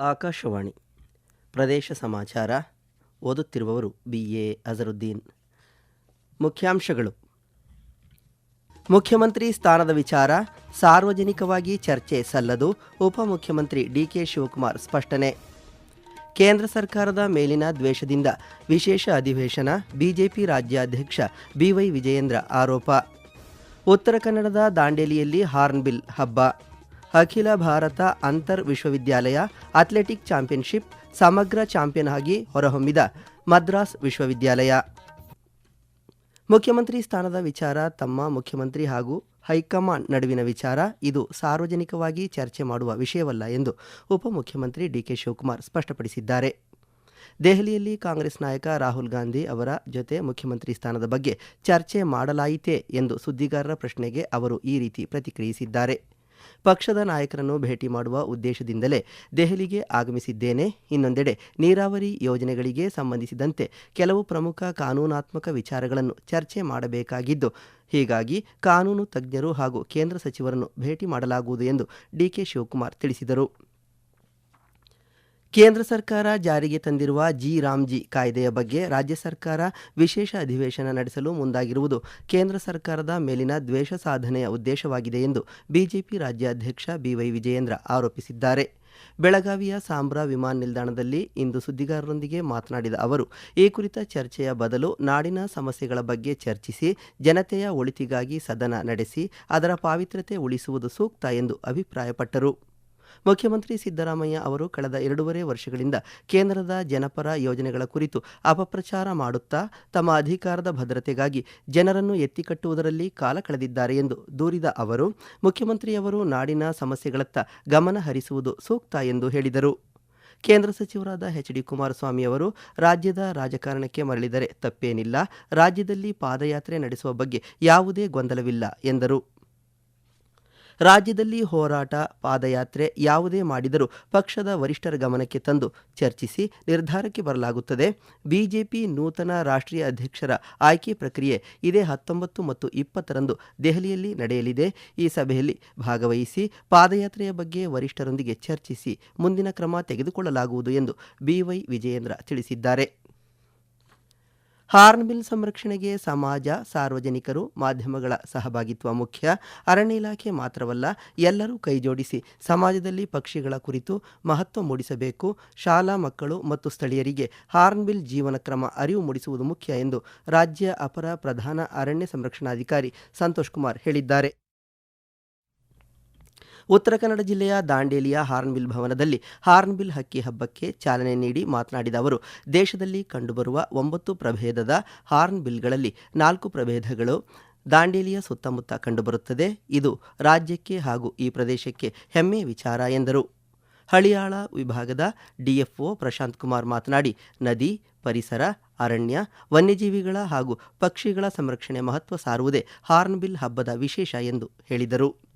ಆಕಾಶವಾಣಿ. ಪ್ರದೇಶ ಸಮಾಚಾರ. ಓದುತ್ತಿರುವವರು B. A. Azharuddin. ಮುಖ್ಯಾಂಶಗಳು. ಮುಖ್ಯಮಂತ್ರಿ ಸ್ಥಾನದ ವಿಚಾರ. ಸಾರ್ವಜನಿಕವಾಗಿ ಚರ್ಚೆ ಸಲ್ಲದು. ಉಪಮುಖ್ಯಮಂತ್ರಿ ಡಿಕೆ ಶಿವಕುಮಾರ್ ಸ್ಪಷ್ಟನೆ. ಕೇಂದ್ರ ಸರ್ಕಾರದ ಮೇಲಿನ ದ್ವೇಷದಿಂದ ವಿಶೇಷ ಅಧಿವೇಶನ. ಬಿಜೆಪಿ ರಾಜ್ಯಾಧ್ಯಕ್ಷ ಬಿವೈ ವಿಜಯೇಂದ್ರ ಆರೋಪ. ಉತ್ತರ ಕನ್ನಡದ ದಾಂಡೇಲಿಯಲ್ಲಿ ಹಾರ್ನ್ಬಿಲ್ ಹಬ್ಬ. ಅಖಿಲ ಭಾರತ ಅಂತರ್ ವಿಶ್ವವಿದ್ಯಾಲಯ ಅಥ್ಲೆಟಿಕ್ ಚಾಂಪಿಯನ್ಶಿಪ್ ಸಮಗ್ರ ಚಾಂಪಿಯನ್ ಆಗಿ ಹೊರಹೊಮ್ಮಿದ ಮದ್ರಾಸ್ ವಿಶ್ವವಿದ್ಯಾಲಯ. ಮುಖ್ಯಮಂತ್ರಿ ಸ್ಥಾನದ ವಿಚಾರ, ತಮ್ಮ ಮುಖ್ಯಮಂತ್ರಿ ಹಾಗೂ ಹೈಕಮಾಂಡ್ ನಡುವಿನ ವಿಚಾರ, ಇದು ಸಾರ್ವಜನಿಕವಾಗಿ ಚರ್ಚೆ ಮಾಡುವ ವಿಷಯವಲ್ಲ ಎಂದು ಉಪಮುಖ್ಯಮಂತ್ರಿ ಡಿಕೆ ಶಿವಕುಮಾರ್ ಸ್ಪಷ್ಟಪಡಿಸಿದ್ದಾರೆ. ದೆಹಲಿಯಲ್ಲಿ ಕಾಂಗ್ರೆಸ್ ನಾಯಕ ರಾಹುಲ್ ಗಾಂಧಿ ಅವರ ಜೊತೆ ಮುಖ್ಯಮಂತ್ರಿ ಸ್ಥಾನದ ಬಗ್ಗೆ ಚರ್ಚೆ ಮಾಡಲಾಯಿತೇ ಎಂದು ಸುದ್ದಿಗಾರರ ಪ್ರಶ್ನೆಗೆ ಅವರು ಈ ರೀತಿ ಪ್ರತಿಕ್ರಿಯಿಸಿದ್ದಾರೆ. ಪಕ್ಷದ ನಾಯಕರನ್ನು ಭೇಟಿ ಮಾಡುವ ಉದ್ದೇಶದಿಂದಲೇ ದೆಹಲಿಗೆ ಆಗಮಿಸಿದ್ದೇನೆ. ಇನ್ನೊಂದೆಡೆ ನೀರಾವರಿ ಯೋಜನೆಗಳಿಗೆ ಸಂಬಂಧಿಸಿದಂತೆ ಕೆಲವು ಪ್ರಮುಖ ಕಾನೂನಾತ್ಮಕ ವಿಚಾರಗಳನ್ನು ಚರ್ಚೆ ಮಾಡಬೇಕಾಗಿದ್ದು, ಹೀಗಾಗಿ ಕಾನೂನು ತಜ್ಞರು ಹಾಗೂ ಕೇಂದ್ರ ಸಚಿವರನ್ನು ಭೇಟಿ ಮಾಡಲಾಗುವುದು ಎಂದು ಡಿಕೆ ಶಿವಕುಮಾರ್ ತಿಳಿಸಿದರು. ಕೇಂದ್ರ ಸರ್ಕಾರ ಜಾರಿಗೆ ತಂದಿರುವ ಜಿ ರಾಮ್ಜಿ ಕಾಯ್ದೆಯ ಬಗ್ಗೆ ರಾಜ್ಯ ಸರ್ಕಾರ ವಿಶೇಷ ಅಧಿವೇಶನ ನಡೆಸಲು ಮುಂದಾಗಿರುವುದು ಕೇಂದ್ರ ಸರ್ಕಾರದ ಮೇಲಿನ ದ್ವೇಷ ಸಾಧನೆಯ ಉದ್ದೇಶವಾಗಿದೆ ಎಂದು ಬಿಜೆಪಿ ರಾಜ್ಯಾಧ್ಯಕ್ಷ ಬಿವೈ ವಿಜಯೇಂದ್ರ ಆರೋಪಿಸಿದ್ದಾರೆ. ಬೆಳಗಾವಿಯ ಸಾಂಬ್ರಾ ವಿಮಾನ ನಿಲ್ದಾಣದಲ್ಲಿ ಇಂದು ಸುದ್ದಿಗಾರರೊಂದಿಗೆ ಮಾತನಾಡಿದ ಅವರು, ಈ ಕುರಿತ ಚರ್ಚೆಯ ಬದಲು ನಾಡಿನ ಸಮಸ್ಯೆಗಳ ಬಗ್ಗೆ ಚರ್ಚಿಸಿ ಜನತೆಯ ಒಳಿತಿಗಾಗಿ ಸದನ ನಡೆಸಿ ಅದರ ಪಾವಿತ್ರ್ಯತೆ ಉಳಿಸುವುದು ಸೂಕ್ತ ಎಂದು ಅಭಿಪ್ರಾಯಪಟ್ಟರು. ಮುಖ್ಯಮಂತ್ರಿ ಸಿದ್ದರಾಮಯ್ಯ ಅವರು ಕಳೆದ ಎರಡೂವರೆ ವರ್ಷಗಳಿಂದ ಕೇಂದ್ರದ ಜನಪರ ಯೋಜನೆಗಳ ಕುರಿತು ಅಪಪ್ರಚಾರ ಮಾಡುತ್ತಾ ತಮ್ಮ ಅಧಿಕಾರದ ಭದ್ರತೆಗಾಗಿ ಜನರನ್ನು ಎತ್ತಿಕಟ್ಟುವುದರಲ್ಲಿ ಕಾಲ ಕಳೆದಿದ್ದಾರೆ ಎಂದು ದೂರಿದ ಅವರು, ಮುಖ್ಯಮಂತ್ರಿಯವರು ನಾಡಿನ ಸಮಸ್ಯೆಗಳತ್ತ ಗಮನ ಹರಿಸುವುದು ಸೂಕ್ತ ಎಂದು ಹೇಳಿದರು. ಕೇಂದ್ರ ಸಚಿವರಾದ ಎಚ್ ಡಿ ಕುಮಾರಸ್ವಾಮಿ ಅವರು, ರಾಜ್ಯದ ರಾಜಕಾರಣಕ್ಕೆ ಮರಳಿದರೆ ತಪ್ಪೇನಿಲ್ಲ, ರಾಜ್ಯದಲ್ಲಿ ಪಾದಯಾತ್ರೆ ನಡೆಸುವ ಬಗ್ಗೆ ಯಾವುದೇ ಗೊಂದಲವಿಲ್ಲ ಎಂದರು. ರಾಜ್ಯದಲ್ಲಿ ಹೋರಾಟ, ಪಾದಯಾತ್ರೆ ಯಾವುದೇ ಮಾಡಿದರೂ ಪಕ್ಷದ ವರಿಷ್ಠರ ಗಮನಕ್ಕೆ ತಂದು ಚರ್ಚಿಸಿ ನಿರ್ಧಾರಕ್ಕೆ ಬರಲಾಗುತ್ತದೆ. ಬಿಜೆಪಿ ನೂತನ ರಾಷ್ಟ್ರೀಯ ಅಧ್ಯಕ್ಷರ ಆಯ್ಕೆ ಪ್ರಕ್ರಿಯೆ ಇದೇ ಹತ್ತೊಂಬತ್ತು ಮತ್ತು ಇಪ್ಪತ್ತರಂದು ದೆಹಲಿಯಲ್ಲಿ ನಡೆಯಲಿದೆ. ಈ ಸಭೆಯಲ್ಲಿ ಭಾಗವಹಿಸಿ ಪಾದಯಾತ್ರೆಯ ಬಗ್ಗೆ ವರಿಷ್ಠರೊಂದಿಗೆ ಚರ್ಚಿಸಿ ಮುಂದಿನ ಕ್ರಮ ತೆಗೆದುಕೊಳ್ಳಲಾಗುವುದು ಎಂದು ಬಿವೈ ವಿಜಯೇಂದ್ರ ತಿಳಿಸಿದ್ದಾರೆ. ಹಾರ್ನ್ಬಿಲ್ ಸಂರಕ್ಷಣೆಗೆ ಸಮಾಜ, ಸಾರ್ವಜನಿಕರು, ಮಾಧ್ಯಮಗಳ ಸಹಭಾಗಿತ್ವ ಮುಖ್ಯ. ಅರಣ್ಯ ಇಲಾಖೆ ಮಾತ್ರವಲ್ಲ, ಎಲ್ಲರೂ ಕೈಜೋಡಿಸಿ ಸಮಾಜದಲ್ಲಿ ಪಕ್ಷಿಗಳ ಕುರಿತು ಮಹತ್ವ ಮೂಡಿಸಬೇಕು. ಶಾಲಾ ಮಕ್ಕಳು ಮತ್ತು ಸ್ಥಳೀಯರಿಗೆ ಹಾರ್ನ್ಬಿಲ್ ಜೀವನ ಕ್ರಮ ಅರಿವು ಮೂಡಿಸುವುದು ಮುಖ್ಯ ಎಂದು ರಾಜ್ಯ ಅಪರ ಪ್ರಧಾನ ಅರಣ್ಯ ಸಂರಕ್ಷಣಾಧಿಕಾರಿ ಸಂತೋಷ್ ಕುಮಾರ್ ಹೇಳಿದ್ದಾರೆ. ಉತ್ತರ ಕನ್ನಡ ಜಿಲ್ಲೆಯ ದಾಂಡೇಲಿಯ ಹಾರ್ನ್ಬಿಲ್ ಭವನದಲ್ಲಿ ಹಾರ್ನ್ಬಿಲ್ ಹಕ್ಕಿ ಹಬ್ಬಕ್ಕೆ ಚಾಲನೆ ನೀಡಿ ಮಾತನಾಡಿದ ಅವರು, ದೇಶದಲ್ಲಿ ಕಂಡುಬರುವ ಒಂಬತ್ತು ಪ್ರಭೇದದ ಹಾರ್ನ್ಬಿಲ್ಗಳಲ್ಲಿ ನಾಲ್ಕು ಪ್ರಭೇದಗಳು ದಾಂಡೇಲಿಯ ಸುತ್ತಮುತ್ತ ಕಂಡುಬರುತ್ತದೆ. ಇದು ರಾಜ್ಯಕ್ಕೆ ಹಾಗೂ ಈ ಪ್ರದೇಶಕ್ಕೆ ಹೆಮ್ಮೆ ವಿಚಾರ ಎಂದರು. ಹಳಿಯಾಳ ವಿಭಾಗದ ಡಿಎಫ್ಒ ಪ್ರಶಾಂತ್ ಕುಮಾರ್ ಮಾತನಾಡಿ, ನದಿ, ಪರಿಸರ, ಅರಣ್ಯ, ವನ್ಯಜೀವಿಗಳ ಹಾಗೂ ಪಕ್ಷಿಗಳ ಸಂರಕ್ಷಣೆ ಮಹತ್ವ ಸಾರುವುದೇ ಹಾರ್ನ್ಬಿಲ್ ಹಬ್ಬದ ವಿಶೇಷ ಎಂದು ಹೇಳಿದರು.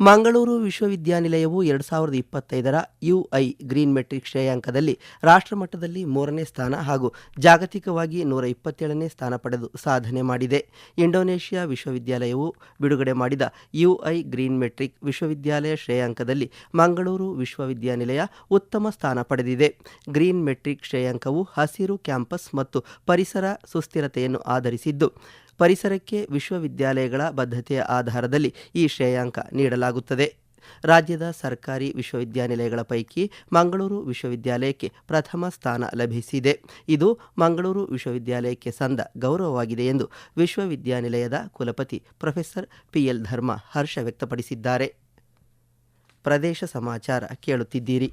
ಮಂಗಳೂರು ವಿಶ್ವವಿದ್ಯಾನಿಲಯವು ಎರಡು ಸಾವಿರದ ಇಪ್ಪತ್ತೈದರ ಯುಐ ಗ್ರೀನ್ ಮೆಟ್ರಿಕ್ ಶ್ರೇಯಾಂಕದಲ್ಲಿ ರಾಷ್ಟ್ರಮಟ್ಟದಲ್ಲಿ ಮೂರನೇ ಸ್ಥಾನ ಹಾಗೂ ಜಾಗತಿಕವಾಗಿ ನೂರ ಇಪ್ಪತ್ತೇಳನೇ ಸ್ಥಾನ ಪಡೆದು ಸಾಧನೆ ಮಾಡಿದೆ. ಇಂಡೋನೇಷ್ಯಾ ವಿಶ್ವವಿದ್ಯಾಲಯವು ಬಿಡುಗಡೆ ಮಾಡಿದ ಯುಐ ಗ್ರೀನ್ ಮೆಟ್ರಿಕ್ ವಿಶ್ವವಿದ್ಯಾಲಯ ಶ್ರೇಯಾಂಕದಲ್ಲಿ ಮಂಗಳೂರು ವಿಶ್ವವಿದ್ಯಾನಿಲಯ ಉತ್ತಮ ಸ್ಥಾನ ಪಡೆದಿದೆ. ಗ್ರೀನ್ ಮೆಟ್ರಿಕ್ ಶ್ರೇಯಾಂಕವು ಹಸಿರು ಕ್ಯಾಂಪಸ್ ಮತ್ತು ಪರಿಸರ ಸುಸ್ಥಿರತೆಯನ್ನು ಆಧರಿಸಿದ್ದು ಪರಿಸರಕ್ಕೆ ವಿಶ್ವವಿದ್ಯಾಲಯಗಳ ಬದ್ಧತೆಯ ಆಧಾರದಲ್ಲಿ ಈ ಶ್ರೇಯಾಂಕ ನೀಡಲಾಗುತ್ತದೆ. ರಾಜ್ಯದ ಸರ್ಕಾರಿ ವಿಶ್ವವಿದ್ಯಾನಿಲಯಗಳ ಪೈಕಿ ಮಂಗಳೂರು ವಿಶ್ವವಿದ್ಯಾಲಯಕ್ಕೆ ಪ್ರಥಮ ಸ್ಥಾನ ಲಭಿಸಿದೆ. ಇದು ಮಂಗಳೂರು ವಿಶ್ವವಿದ್ಯಾಲಯಕ್ಕೆ ಸಂದ ಗೌರವವಾಗಿದೆ ಎಂದು ವಿಶ್ವವಿದ್ಯಾನಿಲಯದ ಕುಲಪತಿ ಪ್ರೊಫೆಸರ್ ಪಿಎಲ್ ಧರ್ಮ ಹರ್ಷ ವ್ಯಕ್ತಪಡಿಸಿದ್ದಾರೆ. ಪ್ರದೇಶ ಸಮಾಚಾರ ಕೇಳುತ್ತಿದ್ದೀರಿ.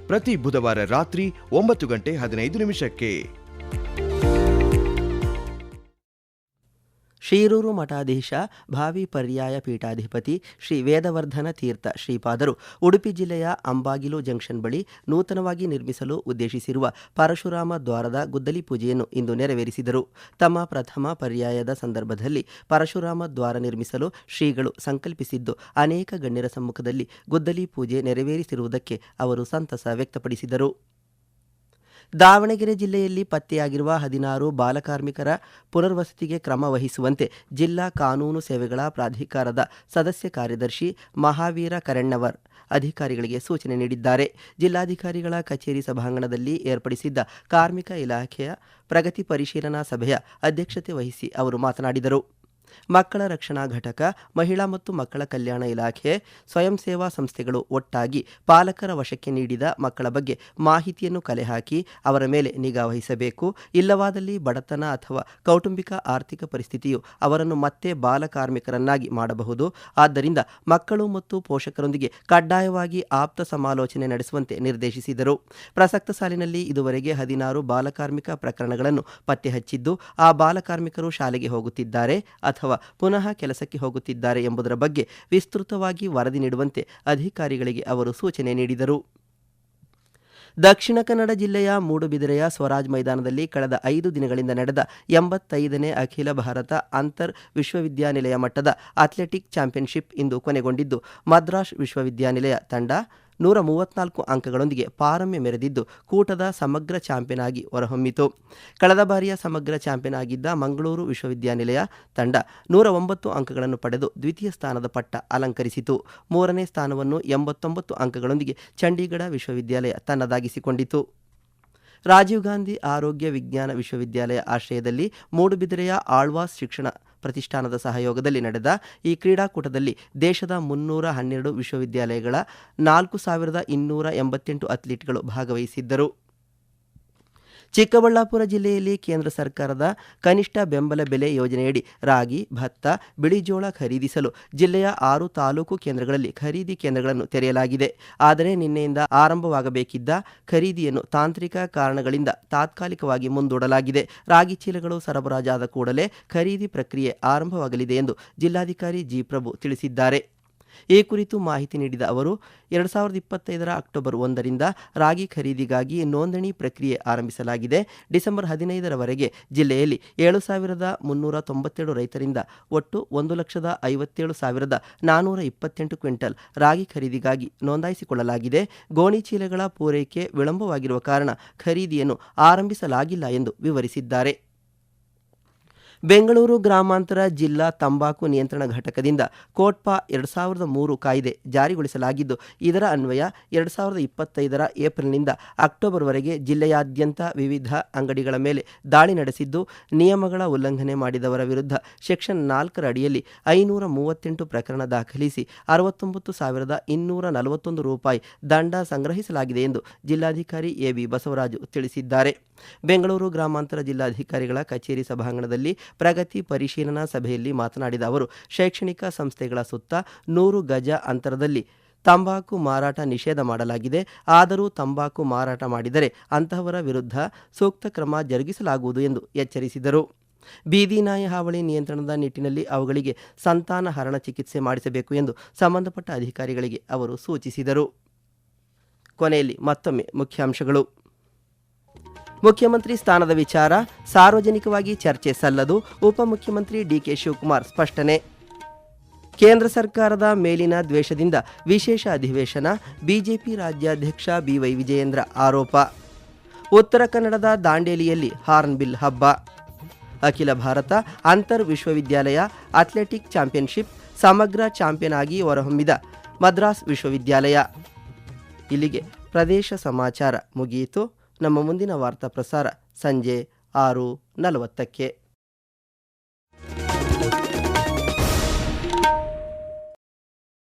ಪ್ರತಿ ಬುಧವಾರ ರಾತ್ರಿ ಒಂಬತ್ತು ಗಂಟೆ ಹದಿನೈದು ನಿಮಿಷಕ್ಕೆ. ಶೀರೂರು ಮಠಾಧೀಶ, ಭಾವಿ ಪರ್ಯಾಯ ಪೀಠಾಧಿಪತಿ ಶ್ರೀ ವೇದವರ್ಧನ ತೀರ್ಥ ಶ್ರೀಪಾದರು, ಉಡುಪಿ ಜಿಲ್ಲೆಯ ಅಂಬಾಗಿಲು ಜಂಕ್ಷನ್ ಬಳಿ ನೂತನವಾಗಿ ನಿರ್ಮಿಸಲು ಉದ್ದೇಶಿಸಿರುವ ಪರಶುರಾಮ ದ್ವಾರದ ಗುದ್ದಲಿ ಪೂಜೆಯನ್ನು ಇಂದು ನೆರವೇರಿಸಿದರು. ತಮ್ಮ ಪ್ರಥಮ ಪರ್ಯಾಯದ ಸಂದರ್ಭದಲ್ಲಿ ಪರಶುರಾಮ ದ್ವಾರ ನಿರ್ಮಿಸಲು ಶ್ರೀಗಳು ಸಂಕಲ್ಪಿಸಿದ್ದು, ಅನೇಕ ಗಣ್ಯರ ಸಮ್ಮುಖದಲ್ಲಿ ಗುದ್ದಲಿ ಪೂಜೆ ನೆರವೇರಿಸಿರುವುದಕ್ಕೆ ಅವರು ಸಂತಸ ವ್ಯಕ್ತಪಡಿಸಿದರು. ದಾವಣಗೆರೆ ಜಿಲ್ಲೆಯಲ್ಲಿ ಪತ್ತೆಯಾಗಿರುವ ಹದಿನಾರು ಬಾಲಕಾರ್ಮಿಕರ ಪುನರ್ವಸತಿಗೆ ಕ್ರಮ ವಹಿಸುವಂತೆ ಜಿಲ್ಲಾ ಕಾನೂನು ಸೇವೆಗಳ ಪ್ರಾಧಿಕಾರದ ಸದಸ್ಯ ಕಾರ್ಯದರ್ಶಿ ಮಹಾವೀರ ಕರಣ್ಣವರ್ ಅಧಿಕಾರಿಗಳಿಗೆ ಸೂಚನೆ ನೀಡಿದ್ದಾರೆ. ಜಿಲ್ಲಾಧಿಕಾರಿಗಳ ಕಚೇರಿ ಸಭಾಂಗಣದಲ್ಲಿ ಏರ್ಪಡಿಸಿದ್ದ ಕಾರ್ಮಿಕ ಇಲಾಖೆಯ ಪ್ರಗತಿ ಪರಿಶೀಲನಾ ಸಭೆಯ ಅಧ್ಯಕ್ಷತೆ ವಹಿಸಿ ಅವರು ಮಾತನಾಡಿದರು. ಮಕ್ಕಳ ರಕ್ಷಣಾ ಘಟಕ, ಮಹಿಳಾ ಮತ್ತು ಮಕ್ಕಳ ಕಲ್ಯಾಣ ಇಲಾಖೆ, ಸ್ವಯಂ ಸೇವಾ ಸಂಸ್ಥೆಗಳು ಒಟ್ಟಾಗಿ ಪಾಲಕರ ವಶಕ್ಕೆ ನೀಡಿದ ಮಕ್ಕಳ ಬಗ್ಗೆ ಮಾಹಿತಿಯನ್ನು ಕಲೆ ಹಾಕಿ ಅವರ ಮೇಲೆ ನಿಗಾ ವಹಿಸಬೇಕು. ಇಲ್ಲವಾದಲ್ಲಿ ಬಡತನ ಅಥವಾ ಕೌಟುಂಬಿಕ ಆರ್ಥಿಕ ಪರಿಸ್ಥಿತಿಯು ಅವರನ್ನು ಮತ್ತೆ ಬಾಲಕಾರ್ಮಿಕರನ್ನಾಗಿ ಮಾಡಬಹುದು. ಆದ್ದರಿಂದ ಮಕ್ಕಳು ಮತ್ತು ಪೋಷಕರೊಂದಿಗೆ ಕಡ್ಡಾಯವಾಗಿ ಆಪ್ತ ಸಮಾಲೋಚನೆ ನಡೆಸುವಂತೆ ನಿರ್ದೇಶಿಸಿದರು. ಪ್ರಸಕ್ತ ಸಾಲಿನಲ್ಲಿ ಇದುವರೆಗೆ ಹದಿನಾರು ಬಾಲಕಾರ್ಮಿಕ ಪ್ರಕರಣಗಳನ್ನು ಪತ್ತೆ ಹಚ್ಚಿದ್ದು ಆ ಬಾಲಕಾರ್ಮಿಕರು ಶಾಲೆಗೆ ಹೋಗುತ್ತಿದ್ದಾರೆ. ಅಥವಾ ಪುನಃ ಕೆಲಸಕ್ಕೆ ಹೋಗುತ್ತಿದ್ದಾರೆ ಎಂಬುದರ ಬಗ್ಗೆ ವಿಸ್ತೃತವಾಗಿ ವರದಿ ನೀಡುವಂತೆ ಅಧಿಕಾರಿಗಳಿಗೆ ಅವರು ಸೂಚನೆ ನೀಡಿದರು. ದಕ್ಷಿಣ ಕನ್ನಡ ಜಿಲ್ಲೆಯ ಮೂಡುಬಿದಿರೆಯ ಸ್ವರಾಜ್ ಮೈದಾನದಲ್ಲಿ ಕಳೆದ ಐದು ದಿನಗಳಿಂದ ನಡೆದ ಎಂಬತ್ತೈದನೇ ಅಖಿಲ ಭಾರತ ಅಂತರ್ ವಿಶ್ವವಿದ್ಯಾನಿಲಯ ಮಟ್ಟದ ಅಥ್ಲೆಟಿಕ್ ಚಾಂಪಿಯನ್ಶಿಪ್ ಇಂದು ಕೊನೆಗೊಂಡಿದ್ದು, ಮದ್ರಾಸ್ ವಿಶ್ವವಿದ್ಯಾನಿಲಯ ತಂಡ ನೂರ ಮೂವತ್ನಾಲ್ಕು ಅಂಕಗಳೊಂದಿಗೆ ಪಾರಮ್ಯ ಮೆರೆದಿದ್ದು ಕೂಟದ ಸಮಗ್ರ ಚಾಂಪಿಯನ್ ಆಗಿ ಹೊರಹೊಮ್ಮಿತು. ಕಳೆದ ಬಾರಿಯ ಸಮಗ್ರ ಚಾಂಪಿಯನ್ ಆಗಿದ್ದ ಮಂಗಳೂರು ವಿಶ್ವವಿದ್ಯಾನಿಲಯ ತಂಡ ನೂರ ಒಂಬತ್ತು ಅಂಕಗಳನ್ನು ಪಡೆದು ದ್ವಿತೀಯ ಸ್ಥಾನದ ಪಟ್ಟ ಅಲಂಕರಿಸಿತು. ಮೂರನೇ ಸ್ಥಾನವನ್ನು ಎಂಬತ್ತೊಂಬತ್ತು ಅಂಕಗಳೊಂದಿಗೆ ಚಂಡೀಗಢ ವಿಶ್ವವಿದ್ಯಾಲಯ ತನ್ನದಾಗಿಸಿಕೊಂಡಿತು. ರಾಜೀವ್ ಗಾಂಧಿ ಆರೋಗ್ಯ ವಿಜ್ಞಾನ ವಿಶ್ವವಿದ್ಯಾಲಯ ಆಶ್ರಯದಲ್ಲಿ ಮೂಡುಬಿದಿರೆಯ ಆಳ್ವಾಸ್ ಶಿಕ್ಷಣ ಪ್ರತಿಷ್ಠಾನದ ಸಹಯೋಗದಲ್ಲಿ ನಡೆದ ಈ ಕ್ರೀಡಾಕೂಟದಲ್ಲಿ ದೇಶದ ಮುನ್ನೂರ ಹನ್ನೆರಡು ವಿಶ್ವವಿದ್ಯಾಲಯಗಳ ನಾಲ್ಕು ಸಾವಿರದ ಇನ್ನೂರ ಎಂಬತ್ತೆಂಟು ಅಥ್ಲೀಟ್ಗಳು ಭಾಗವಹಿಸಿದ್ದರು. ಚಿಕ್ಕಬಳ್ಳಾಪುರ ಜಿಲ್ಲೆಯಲ್ಲಿ ಕೇಂದ್ರ ಸರ್ಕಾರದ ಕನಿಷ್ಠ ಬೆಂಬಲ ಬೆಲೆ ಯೋಜನೆಯಡಿ ರಾಗಿ, ಭತ್ತ ಬಿಳಿಜೋಳ ಖರೀದಿಸಲು ಜಿಲ್ಲೆಯ ಆರು ತಾಲೂಕು ಕೇಂದ್ರಗಳಲ್ಲಿ ಖರೀದಿ ಕೇಂದ್ರಗಳನ್ನು ತೆರೆಯಲಾಗಿದೆ. ಆದರೆ ನಿನ್ನೆಯಿಂದ ಆರಂಭವಾಗಬೇಕಿದ್ದ ಖರೀದಿಯನ್ನು ತಾಂತ್ರಿಕ ಕಾರಣಗಳಿಂದ ತಾತ್ಕಾಲಿಕವಾಗಿ ಮುಂದೂಡಲಾಗಿದೆ. ರಾಗಿ ಚೀಲಗಳು ಸರಬರಾಜಾದ ಕೂಡಲೇ ಖರೀದಿ ಪ್ರಕ್ರಿಯೆ ಆರಂಭವಾಗಲಿದೆ ಎಂದು ಜಿಲ್ಲಾಧಿಕಾರಿ ಜಿ. ಪ್ರಭು ತಿಳಿಸಿದ್ದಾರೆ. ಈ ಕುರಿತು ಮಾಹಿತಿ ನೀಡಿದ ಅವರು, ಎರಡು ಸಾವಿರದ ಇಪ್ಪತ್ತೈದರ ಅಕ್ಟೋಬರ್ ಒಂದರಿಂದ ರಾಗಿ ಖರೀದಿಗಾಗಿ ನೋಂದಣಿ ಪ್ರಕ್ರಿಯೆ ಆರಂಭಿಸಲಾಗಿದೆ. ಡಿಸೆಂಬರ್ ಹದಿನೈದರವರೆಗೆ ಜಿಲ್ಲೆಯಲ್ಲಿ ಏಳು ಸಾವಿರದ ಮುನ್ನೂರ ತೊಂಬತ್ತೇಳು ರೈತರಿಂದ ಒಟ್ಟು ಒಂದು ಲಕ್ಷದ ಐವತ್ತೇಳು ಸಾವಿರದ ನಾನ್ನೂರ ಇಪ್ಪತ್ತೆಂಟು ಕ್ವಿಂಟಲ್ ರಾಗಿ ಖರೀದಿಗಾಗಿ ನೋಂದಾಯಿಸಿಕೊಳ್ಳಲಾಗಿದೆ. ಗೋಣಿ ಚೀಲಗಳ ಪೂರೈಕೆ ವಿಳಂಬವಾಗಿರುವ ಕಾರಣ ಖರೀದಿಯನ್ನು ಆರಂಭಿಸಲಾಗಿಲ್ಲ ಎಂದು ವಿವರಿಸಿದ್ದಾರೆ. ಬೆಂಗಳೂರು ಗ್ರಾಮಾಂತರ ಜಿಲ್ಲಾ ತಂಬಾಕು ನಿಯಂತ್ರಣ ಘಟಕದಿಂದ ಕೋಟ್ಪಾ ಎರಡು ಸಾವಿರದ ಮೂರು ಕಾಯ್ದೆ ಜಾರಿಗೊಳಿಸಲಾಗಿದ್ದು, ಇದರ ಅನ್ವಯ ಎರಡು ಸಾವಿರದ ಇಪ್ಪತ್ತೈದರ ಏಪ್ರಿಲ್ನಿಂದ ಅಕ್ಟೋಬರ್ವರೆಗೆ ಜಿಲ್ಲೆಯಾದ್ಯಂತ ವಿವಿಧ ಅಂಗಡಿಗಳ ಮೇಲೆ ದಾಳಿ ನಡೆಸಿದ್ದು, ನಿಯಮಗಳ ಉಲ್ಲಂಘನೆ ಮಾಡಿದವರ ವಿರುದ್ಧ ಸೆಕ್ಷನ್ ನಾಲ್ಕರ ಅಡಿಯಲ್ಲಿ ಐನೂರ ಮೂವತ್ತೆಂಟು ಪ್ರಕರಣ ದಾಖಲಿಸಿ ಅರವತ್ತೊಂಬತ್ತು ಸಾವಿರದ ಇನ್ನೂರ ನಲವತ್ತೊಂದು ರೂಪಾಯಿ ದಂಡ ಸಂಗ್ರಹಿಸಲಾಗಿದೆ ಎಂದು ಜಿಲ್ಲಾಧಿಕಾರಿ ಎ ಬಿ ಬಸವರಾಜು ತಿಳಿಸಿದ್ದಾರೆ. ಬೆಂಗಳೂರು ಗ್ರಾಮಾಂತರ ಜಿಲ್ಲಾಧಿಕಾರಿಗಳ ಕಚೇರಿ ಸಭಾಂಗಣದಲ್ಲಿ ಪ್ರಗತಿ ಪರಿಶೀಲನಾ ಸಭೆಯಲ್ಲಿ ಮಾತನಾಡಿದ ಅವರು, ಶೈಕ್ಷಣಿಕ ಸಂಸ್ಥೆಗಳ ಸುತ್ತ ನೂರು ಗಜ ಅಂತರದಲ್ಲಿ ತಂಬಾಕು ಮಾರಾಟ ನಿಷೇಧ ಮಾಡಲಾಗಿದೆ. ಆದರೂ ತಂಬಾಕು ಮಾರಾಟ ಮಾಡಿದರೆ ಅಂತಹವರ ವಿರುದ್ಧ ಸೂಕ್ತ ಕ್ರಮ ಜರುಗಿಸಲಾಗುವುದು ಎಂದು ಎಚ್ಚರಿಸಿದರು. ಬೀದಿ ನಾಯಿ ಹಾವಳಿ ನಿಯಂತ್ರಣದ ನಿಟ್ಟಿನಲ್ಲಿ ಅವುಗಳಿಗೆ ಸಂತಾನ ಹರಣ ಚಿಕಿತ್ಸೆ ಮಾಡಿಸಬೇಕು ಎಂದು ಸಂಬಂಧಪಟ್ಟ ಅಧಿಕಾರಿಗಳಿಗೆ ಅವರು ಸೂಚಿಸಿದರು. ಕೊನೆಯಲ್ಲಿ ಮತ್ತೊಮ್ಮೆ ಮುಖ್ಯಾಂಶಗಳು. ಮುಖ್ಯಮಂತ್ರಿ ಸ್ಥಾನದ ವಿಚಾರ ಸಾರ್ವಜನಿಕವಾಗಿ ಚರ್ಚೆ ಸಲ್ಲದು, ಉಪಮುಖ್ಯಮಂತ್ರಿ ಡಿಕೆ ಶಿವಕುಮಾರ್ ಸ್ಪಷ್ಟನೆ. ಕೇಂದ್ರ ಸರ್ಕಾರದ ಮೇಲಿನ ದ್ವೇಷದಿಂದ ವಿಶೇಷ ಅಧಿವೇಶನ, ಬಿಜೆಪಿ ರಾಜ್ಯಾಧ್ಯಕ್ಷ ಬಿವೈ ವಿಜಯೇಂದ್ರ ಆರೋಪ. ಉತ್ತರ ಕನ್ನಡದ ದಾಂಡೇಲಿಯಲ್ಲಿ ಹಾರ್ನ್ಬಿಲ್ ಹಬ್ಬ. ಅಖಿಲ ಭಾರತ ಅಂತರ್ ವಿಶ್ವವಿದ್ಯಾಲಯ ಅಥ್ಲೆಟಿಕ್ ಚಾಂಪಿಯನ್ಶಿಪ್ ಸಮಗ್ರ ಚಾಂಪಿಯನ್ ಆಗಿ ಹೊರಹೊಮ್ಮಿದ ಮದ್ರಾಸ್ ವಿಶ್ವವಿದ್ಯಾಲಯ. ಇಲ್ಲಿಗೆ ಪ್ರದೇಶ ಸಮಾಚಾರ ಮುಗಿಯಿತು. ನಮ್ಮ ಮುಂದಿನ ವಾರ್ತಾ ಪ್ರಸಾರ ಸಂಜೆ ಆರು ನಲವತ್ತಕ್ಕೆ.